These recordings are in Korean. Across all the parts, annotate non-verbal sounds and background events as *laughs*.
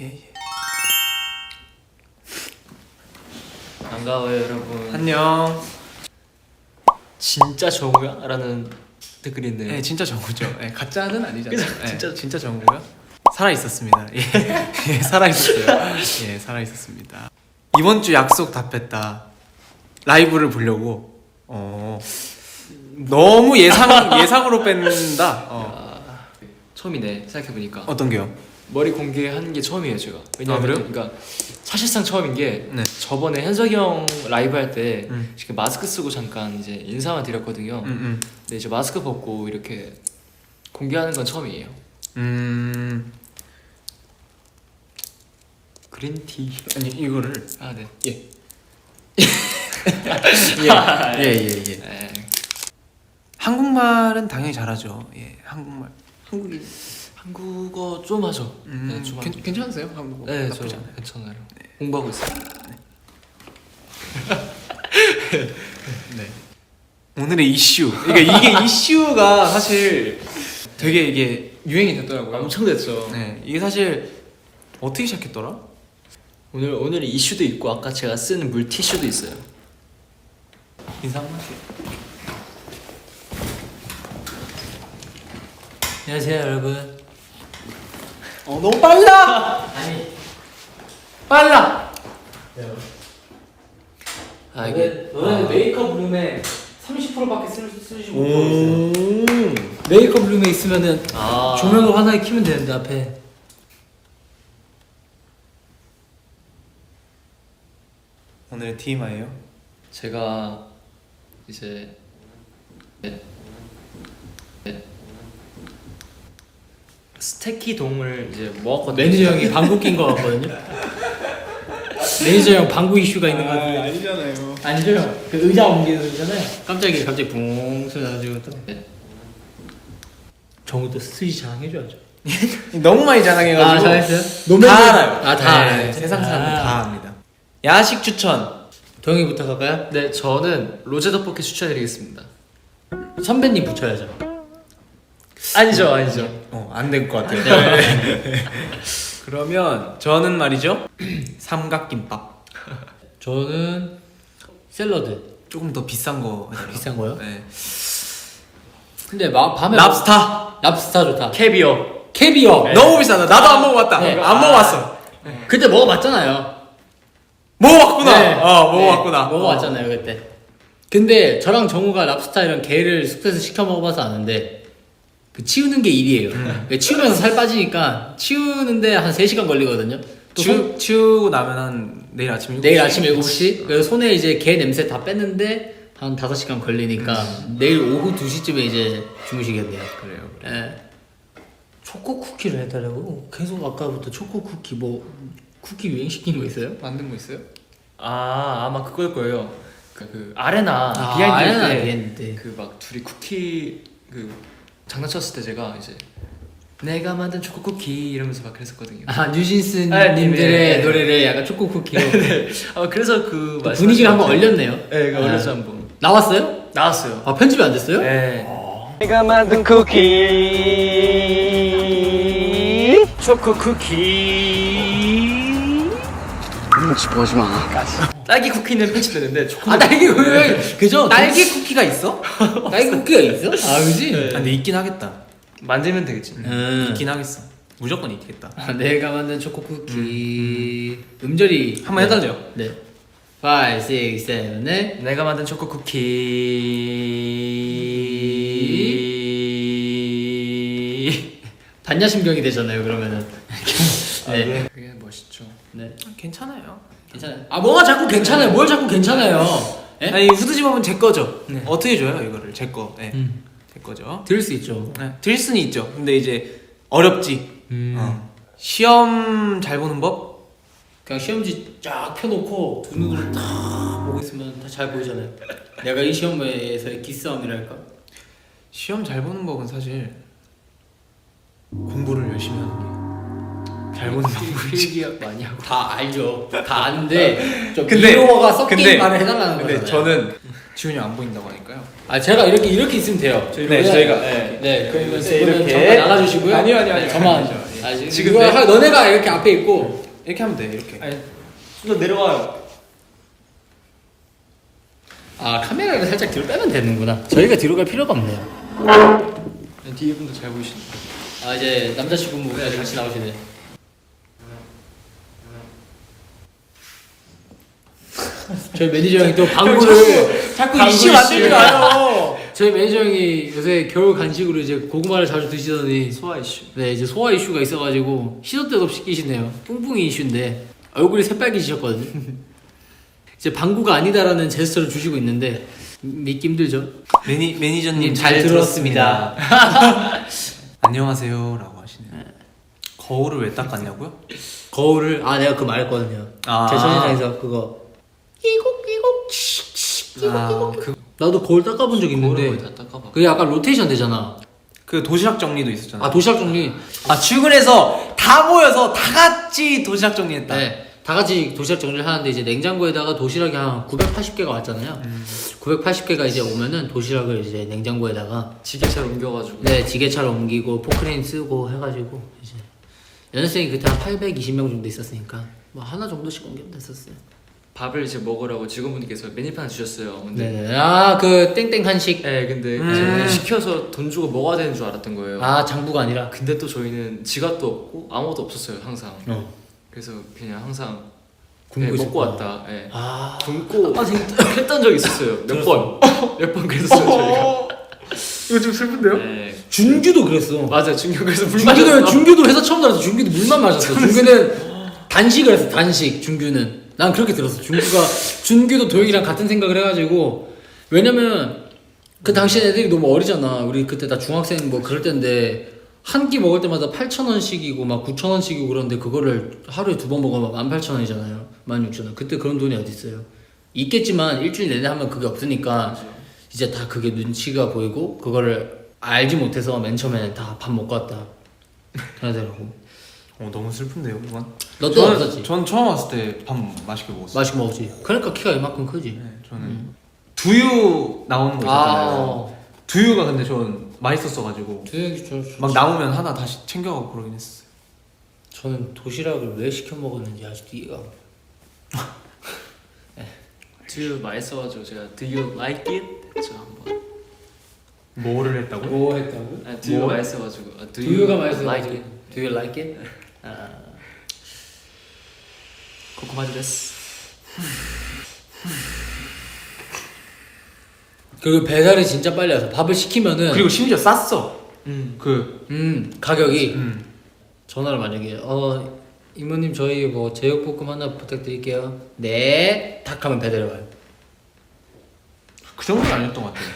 예, 예. 반가워요 여러분 안녕. 진짜 정우야? 라는 댓글이 있네요 네, 진짜 정우죠. 네, 가짜는 아니잖아요. 그죠? 네, 진짜- 진짜 정우고요. 살아 있었습니다. 예, 예 살아 있었어요. 예, 살아 있었습니다. 이번 주 약속 답했다. 라이브를 보려고. 어. 너무 예상 예상으로 뺀다. 어. 아, 처음이네 생각해보니까 어떤 게요? 머리 공개하는 게 처음이에요 제가 왜냐면 아, 그래요? 그러니까 사실상 처음인 게 네. 저번에 현석이 형 라이브 할때 음. 이렇게 마스크 쓰고 잠깐 이제 인사만 드렸거든요 음, 음. 근데 이제 마스크 벗고 이렇게 공개하는 건 처음이에요 음. 그린티 아니 이거를 아네 *laughs* 예. 예, 예, 예, 예. 네. 한국말은 당연히 잘하죠. 예, 한국말. 한국인. 한국어 좀 하죠 음, 네, 좀 괜. 괜찮으세요? 한국어? 네, 저 나쁘지 않아요. 괜찮아요 공부하고 있어요 *laughs* 네. 오늘의 이슈. 그러니까 이게 이슈가 사실 되게 이게 유행이 됐더라고요. 엄청 됐죠 네, 이게 사실 어떻게 시작했더라? 오늘 오늘 이슈도 있고 아까 제가 쓰는 물티슈도 있어요. 인사 한번 할게요. 안녕하세요 여러분. 어, 너무 빨라. 아니 빨라. 아 이게 너는 아, 메이크업 룸에 30%밖에 쓸, 쓰지 못하고 있어요. 오. 메이크업 룸에 있으면은 아 조명을 하나에 키면 되는데 앞에 오늘의 TMI예요. 제가 이제 네. 네. 스테키 동을 이제 모았거든요. 매니저 형이 방구 낀 거 같거든요. 매니저 형 방구 이슈가 있는 거 같은데 아니잖아요. 아니죠 형? 그 의자 옮기는 소리잖아요. 깜짝이야 갑자기 붕 소리 나가지고 또 네. 정우 또 스트릿 자랑해줘야죠. *laughs* 너무 많이 자랑해가지고. 아 잘했어요? 다 알아요. 아, 다 네, 알아요. 세상 사람들 아. 다 압니다. 야식 추천. 동이부터 갈까요? 네 저는 로제 떡볶이 추천드리겠습니다. 선배님 붙여야죠. 아니죠 아니죠. 어, 안 될 것 같아요. 네. *laughs* 그러면 저는 말이죠. *clears throat* 삼각김밥. 저는 샐러드 조금 더 비싼 거. 해달라고. 비싼 거요? 네. 근데 마, 밤에 랍스타. 랍스타 좋다. 캐비어. 캐비어. 네. 너무 비싸다. 나도 안 먹어봤다. 네. 안 먹어봤어. 그때 먹어봤잖아요. 먹어봤구나. 네. 어, 먹어봤구나. 네, 먹어봤잖아요 그때. 근데 저랑 정우가 랍스타 이런 게를 숙소에서 시켜 먹어봐서 아는데 그 치우는 게 일이에요. 음. 그 치우면서 살 빠지니까 치우는데 한 3시간 걸리거든요. 또 손- 치우, 치우고 나면 한 내일 아침 7시. 내일 아침 7시 그래서 손에 이제 게 냄새 다 뺐는데 한 5시간 걸리니까 음. 내일 오후 2시쯤에 이제 주무시겠네요. 그래요. 예. 초코 쿠키를 해달라고 계속 아까부터 초코 쿠키 뭐 쿠키 유행시킨 거 있어요? 만든 거 있어요? 아 아마 그걸 거예요. 그, 그 아레나 아, 비하인드 아레나 때 비하인드. 그막 둘이 쿠키 그 장난쳤을 때 제가 이제 내가 만든 초코 쿠키 이러면서 막 그랬었거든요. 아 뉴진스 네, 님들의 네, 네. 노래를 약간 초코 쿠키로 *laughs* 아 그래서 그또 분위기가 한번 얼렸네요. 네, 그 아. 얼렸죠 한번. 나왔어요? 나왔어요. 아 편집이 안 됐어요? 네. 내가 만든 쿠키 초코 쿠키. 눈치 보지 마 딸기 쿠키는 편집되는데 초코. 아 딸기 왜 그죠? *laughs* 딸기 쿠키가 있어? 딸기 쿠키가 있어? 아 그지? 네. 아, 근데 있긴 하겠다. 만들면 되겠지. 음. 있긴 하겠어. 무조건 있겠다. 아, 내가 만든 초코 쿠키 음, 절이 한번 해달래요. 네. 5, 6, 7, 8 내가 만든 초코 쿠키. 반야심경이 되잖아요 그러면은 *laughs* 네. 그게 멋있죠. 네. 괜찮아요. 괜찮아요 아 뭐가 자꾸 괜찮아요 뭘 자꾸 괜찮아요 예? 아니 후드집업은 제 거죠. 네. 어떻게 줘요 이거를 제 거. 네. 음. 제 거죠. 들을 수 있죠 네. 드릴 수는 있죠. 근데 이제 어렵지. 음. 어. 시험 잘 보는 법? 그냥 시험지 쫙 펴놓고 두 눈으로 딱 보고 있으면 다 잘 보이잖아요. 내가 이 시험에서의 기싸움이랄까. 시험 잘 보는 법은 사실 공부를 열심히 하는 게 잘 보는 방법이지. 필기약 많이 하고. 다 알죠. 다 아는데 좀 근데- 미로가 섞인 근데- 말을 해달라는 근데 거잖아요. 저는 지훈이 형안 보인다고 하니까요. 아 제가 이렇게 이렇게 있으면 돼요. 네, 저희가- 네, 네 그러면 네, 이렇게. 나가주시고요. 아니요, 아니요, 아니요. 네, 저만 아니죠. 예. 이렇게. 아, 지금 지금 이거 내- 하- 너네가 이렇게 앞에 있고 이렇게 하면 돼 이렇게. 아니, 좀더 내려와요. 아 카메라를 살짝 뒤로 빼면 되는구나. 저희가 뒤로 갈 필요가 없네요. 네, 뒤에 분도 잘 보이시네. 아 이제 남자친구분과 같이 나오시네. 저희 매니저 형이 또 *laughs* 방구를 자꾸 방구 이슈 만들지 이슈. 마요. *laughs* 저희 매니저 형이 요새 겨울 간식으로 이제 고구마를 자주 드시더니 소화 이슈. 네 이제 소화 이슈가 있어가지고 시도 때도 없이 끼시네요. 뿡뿡이 이슈인데 얼굴이 새빨개지셨거든요. *laughs* 이제 방구가 아니다라는 제스처를 주시고 있는데 믿기 힘들죠. 매니 매니저님 님, 잘잘 들었습니다. 안녕하세요라고 하시네요. 거울을 왜 닦았냐고요? 거울을 아 내가 그거 말했거든요. 아. 제 첫인상에서 그거 이곡 이곡 칙칙 이곡 아, 이곡. 그, 나도 거울 닦아본 적 있는데 거의 다 닦아봐. 그게 약간 로테이션 되잖아. 그 도시락 정리도 있었잖아요. 아 도시락 정리. 아 출근해서 다 모여서 다 같이 도시락 정리했다. 네. 다 같이 도시락 정리를 하는데 이제 냉장고에다가 도시락이 한 980개가 왔잖아요. 980개가 이제 오면은 도시락을 이제 냉장고에다가 지게차로 옮겨가지고. 네 지게차로 옮기고 포크레인 쓰고 해가지고 이제 연습생이 그때 한 820명 정도 있었으니까 뭐 하나 정도씩 옮기면 됐었어요. 밥을 이제 먹으라고 직원분께서 메뉴판을 주셨어요. 근데 네네. 아 그 땡땡 한식. 네, 근데 음. 이제 시켜서 돈 주고 먹어야 되는 줄 알았던 거예요. 아 장부가 아니라. 근데 또 저희는 지갑도 없고 아무것도 없었어요 항상. 어. 그래서 그냥 항상 굶고 네, 먹고 있었구나. 왔다. 네. 아. 굶고 *laughs* 했던 적 있었어요. 몇 번. *laughs* 몇 번 그랬어요 저희가. 이거 좀 슬픈데요? 네. 준규도 그랬어. 맞아요. 중경에서 물 준규도 마셨어. 준규도 회사 처음 나와서 준규도 물만 마셨어. 준규는 단식을 했어. 단식. 준규는 난 그렇게 들었어. 준규가 준규도 도영이랑 같은 생각을 해가지고 왜냐면 그 당시 애들이 너무 어리잖아. 우리 그때 다 중학생 뭐 그럴 때인데 한 끼 먹을 때마다 8천 원씩이고 막 9천 원씩이고 그런데 그거를 하루에 두 번 먹으면 18,000 원이잖아요. 16,000원. 그때 그런 돈이 어디 있어요? 있겠지만 일주일 내내 하면 그게 없으니까 이제 다 그게 눈치가 보이고 그거를 알지 못해서 맨 처음에는 다밥 먹고 왔다 그러더라고 어 너무 슬픈데요, 이건. 너도 저는, 없었지? 전 처음 왔을 때 밥 맛있게 먹었어요. 맛있게 먹었지 그러니까 키가 이만큼 크지 네, 저는 두유 나오는 거 있잖아요. 아 두유가 근데 전 맛있었어가지고 두영이 저, 막 나오면 하나 다시 챙겨가고 그러긴 했어요. 저는 도시락을 왜 시켜 먹었는지 아직도 이해가 안 가. Do you 맛있어가지고 제가 Do you like it? 했죠 한번. 뭐를 했다고? 뭐 했다고? 아, Do you 뭐? 맛있어가지고. 아, do 두유가 you 맛있어 like it? Do you like it? 아. 그리고 배달이 진짜 빨리 와서 밥을 시키면은 그리고 심지어 쌌어. 음. 그 음 가격이 음. 전화를 만약에 어 이모님 저희 뭐 제육볶음 하나 부탁드릴게요 네탁 하면 배달이 와요 그 정도는 아니었던 것 같아요.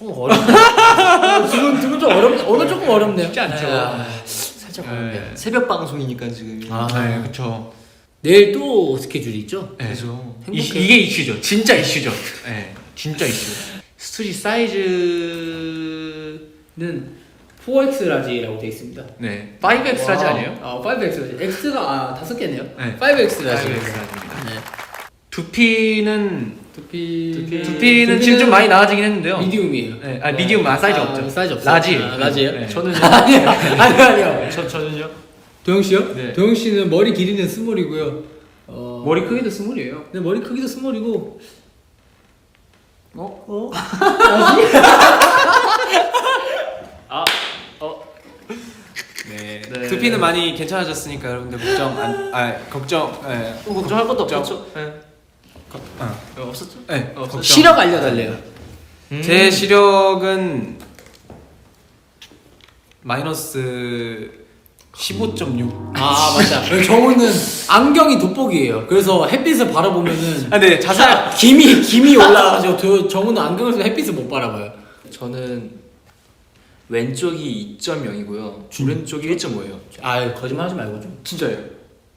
어, 어렵네 *laughs* 두분 두분 좀 어렵네 오늘 조금 어렵네요 쉽지 않죠. 아, 살짝 어렵네요 네. 새벽 방송이니까 지금. 아 네, 그렇죠. 내일 또 스케줄이 있죠? 네. 그죠. 이, 행복해. 이게 이슈죠. 진짜 이슈죠. 네, 진짜 이슈. 스투지 사이즈는 4X 라지라고 되어 있습니다 네, 5X 라지 아니에요? 아 5X 라지 X가 아 다섯 개네요 네. 5X 라지 5X 라지입니다. 네. 두피는 두피 두피는 지금 좀 많이 나아지긴 했는데요. 미디움이에요 네, 아 미디움 아 사이즈 아, 없죠. 사이즈 없어요? 라지. 아, 라지예요? 네. 저는 *laughs* 아니요 *laughs* 아니요 아니요 저 저는요. 도영 씨요? 네. 도영 씨는 머리 길이는 스몰이고요. 어... 머리 크기도 스몰이에요. 네 머리 크기도 스몰이고. 어? 어? *laughs* 아, 어, 네. 네. 두피는 많이 괜찮아졌으니까 여러분들 걱정 안, 아 걱정, 네, 어, 걱정할 것도 걱정. 없었죠. 네. 아, 어, 없었죠? 네, 어, 걱정. 시력 알려달래요. 제 시력은 마이너스 15.6. 아 맞다. 그리고 정우는 안경이 돋보기예요. 그래서 햇빛을 바라보면은 아, 네, 자살. *laughs* 김이 김이 올라가지고 도- 정우는 안경을 써서 햇빛을 못 바라봐요. 저는 왼쪽이 2.0이고요. 오른쪽이 1.5예요. 아 거짓말하지 말고 좀. 진짜예요?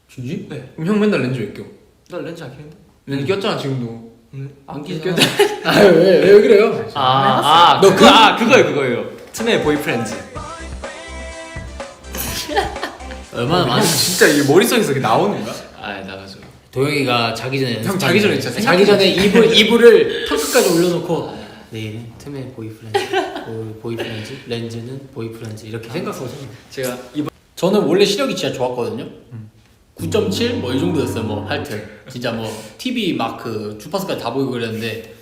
진지? 네. 그럼 형 맨날 렌즈 왜 껴? 나 렌즈 안 끼는데? 렌즈 꼈잖아 지금도. 안 끼잖아. *laughs* 아왜왜 왜 그래요? 아, 아, 너너 그- 그, 아, 그거예요, 그거예요. 틈의 보이프렌즈. *laughs* 얼마나 많이. 진짜 이게 머릿속에서 이게 나오는 거야? 아, 나가죠. 도영이가 자기 전에 형 자기 전에 진짜 자기 전에 이불 이불을 *laughs* 턱 끝까지 올려놓고 내일은 틈에 보이프렌즈 보이, 보이프렌즈 렌즈는 보이프렌즈 이렇게 생각하고 자요. 제가 이번 저는 원래 시력이 진짜 좋았거든요. 9.7 뭐 이 정도였어요. 뭐 하여튼 진짜 뭐 TV 막 그 주파수까지 다 보이고 그랬는데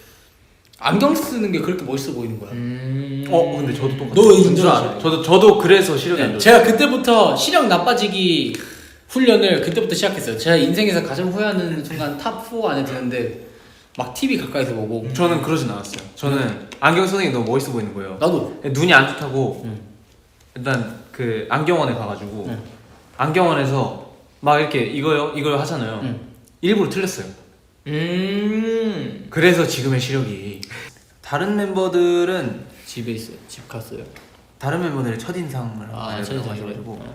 안경 쓰는 게 그렇게 멋있어 보이는 거야. 음. 어 근데 저도 똑같아요. 너 인정하죠? 저도 저도 그래서 시력이 안 네, 좋아요. 제가 그때부터 시력 나빠지기 훈련을 그때부터 시작했어요. 제가 인생에서 가장 후회하는 순간 탑 4 안에 드는데 막 TV 가까이서 보고 저는 그러진 않았어요. 저는 안경 쓰는 게 너무 멋있어 보이는 거예요. 나도 눈이 안 좋다고 응. 일단 그 안경원에 가가지고 응. 안경원에서 막 이렇게 이거요 이거요 하잖아요. 응. 일부러 틀렸어요. 음. 그래서 지금의 시력이 다른 멤버들은 집에 있어요. 집 갔어요. 다른 멤버들의 첫 인상을 아, 아, 첫인상이 가지고 그래요?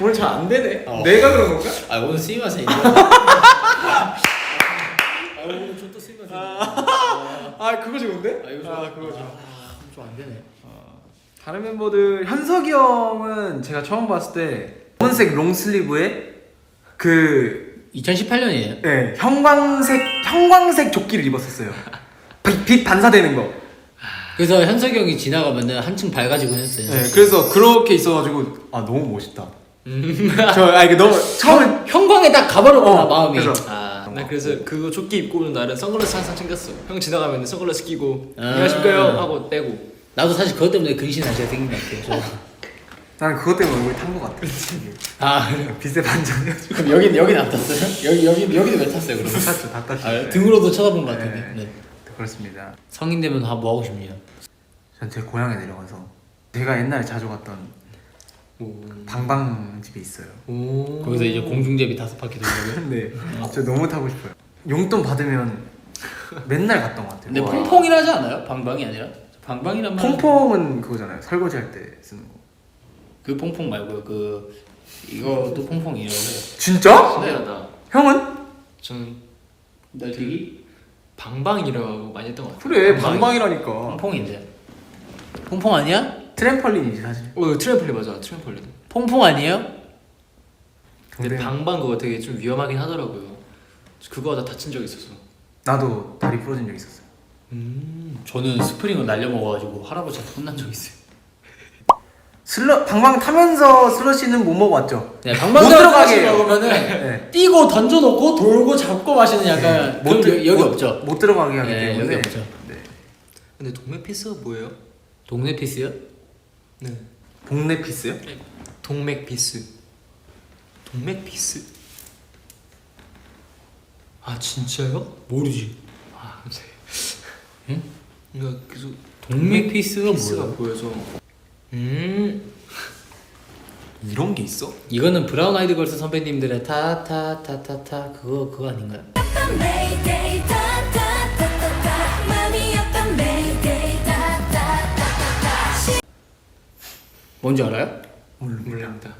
오늘 잘 안 되네. 어. 내가 그런 건가? 아 오늘 인정. *laughs* 아 오늘 저또 스미마셍. 아 그거 좋은데? 아 이거 좋아. 아, 그거 좋아. 좀안 되네. 다른 멤버들 현석이 형은 제가 처음 봤을 때 검은색 롱슬리브에 그 2018년이에요. 네, 형광색 형광색 조끼를 입었었어요. 빛, 빛 반사되는 거. 그래서 현석이 형이 지나가면은 한층 밝아지곤 했어요. 네, 그래서 그렇게 있어가지고 아 너무 멋있다. 저 아 이게 너무 처음에 형, 형광에 딱 가버렸구나 어, 마음이. 그래서 아, 나 그래서 그거 조끼 입고 오는 날은 선글라스 항상 챙겼어. 형 지나가면 선글라스 끼고 아. 안녕하십니까요 하고 떼고. 나도 사실 그것 때문에 근신 아시가 생긴 것 같아요. 저. 나는 그것 때문에 얼굴이 탄 것 같아. 아 *laughs* 빛의 반전이어가지고 그럼 여기 여기는 안 탔어요? 여기 여기 여기는 왜 탔어요 그러면? 탔죠, 다 탔죠. 아, 등으로도 쳐다본 것 같은데. 네. 네. 그렇습니다. 성인 되면 다 뭐 하고 싶냐? 전제 고향에 내려가서 제가 옛날에 자주 갔던 오. 방방 집이 있어요. 오. 거기서 이제 공중제비 다섯 바퀴 돌려고요. *laughs* 네, 저 너무 타고 싶어요. 용돈 받으면 맨날 갔던 것 같아요. 근데 와. 퐁퐁이라지 않아요? 방방이 아니라? 방방이란 말. 퐁퐁은 그거잖아요. 설거지 할 때 쓰는 거. 그 퐁퐁 말고요. 그 이것도 퐁퐁이라고 해요. 진짜? 신기하다. 형은? 저는 날뛰기? 방방이라고 많이 했던 것 같아. 그래 방방이라니까. 퐁퐁인데. 퐁퐁 아니야? 트램펄린이지 사실. 어 트램펄린 맞아 트램펄린. 퐁퐁 아니에요? 근데 동생- 방방 그거 되게 좀 위험하긴 하더라고요. 그거 하다 다친 적 있어서. 나도 다리 부러진 적 있었어요. 음. 저는 스프링을 날려 먹어가지고 할아버지한테 혼난 적 있어요. 슬러 방방 타면서 슬러시는 못 먹어봤죠? 네, 못 방방을 들어가게 해요. 먹으면은 네. 뛰고 던져놓고 돌고 잡고 마시는 약간 못 그런 들- 여- 여기 못- 없죠. 못 들어가게 하기 네, 때문에. 여기 없죠. 네. 근데 동맥 피스가 뭐예요? 동네 피스요? 네. 동네 피스요? 동맥 피스. 동맥 피스? 아 진짜요? 모르지. 아 네. 응? 이거 계속 동맥 피스가 피스가 뭐야? 보여서. 음. 이런 게 있어? 이거는 브라운 아이드 걸스 선배님들의 타타타타타 그거 그거 아닌가요? 뭔지 알아요? 몰랍니다.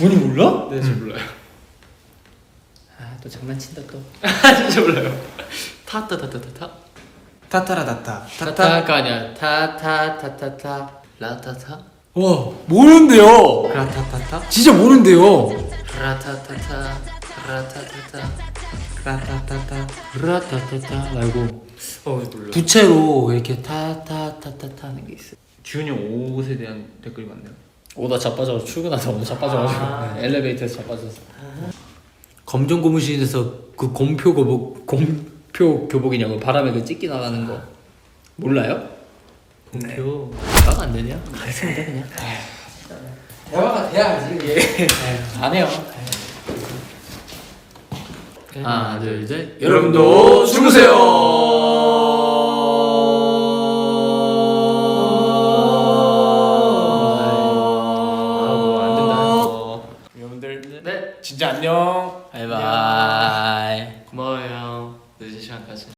뭔지 몰라? 네, 저 몰라요. 아 또 장난친다 또. 아 *laughs* 진짜 몰라요. 타타타타타 타. 타타라다타. 타타. 타타가 아니야. 타타타타타. 라타타. 와 모른대요. 라타타타. 진짜 모른대요. 라타타타. 라타타타. 라타타타. 라타타타 말고 어 몰라. 부채로 이렇게 타타타타타 하는 게 있어요. 주윤이 형 옷에 대한 댓글이 많네요. 오다 자빠져 출근하다 오다 자빠져가지고 네, 엘리베이터에서 자빠져서 검정 고무신에서 그 곰표 교복 곰 표 교복이냐고 바람에 그 찢기 나가는 거 몰라요? 공표. 대화가 안 되냐? 알겠습니다 그냥 대화가 돼야지 이게 안 해요 하나 둘셋 여러분도 주무세요.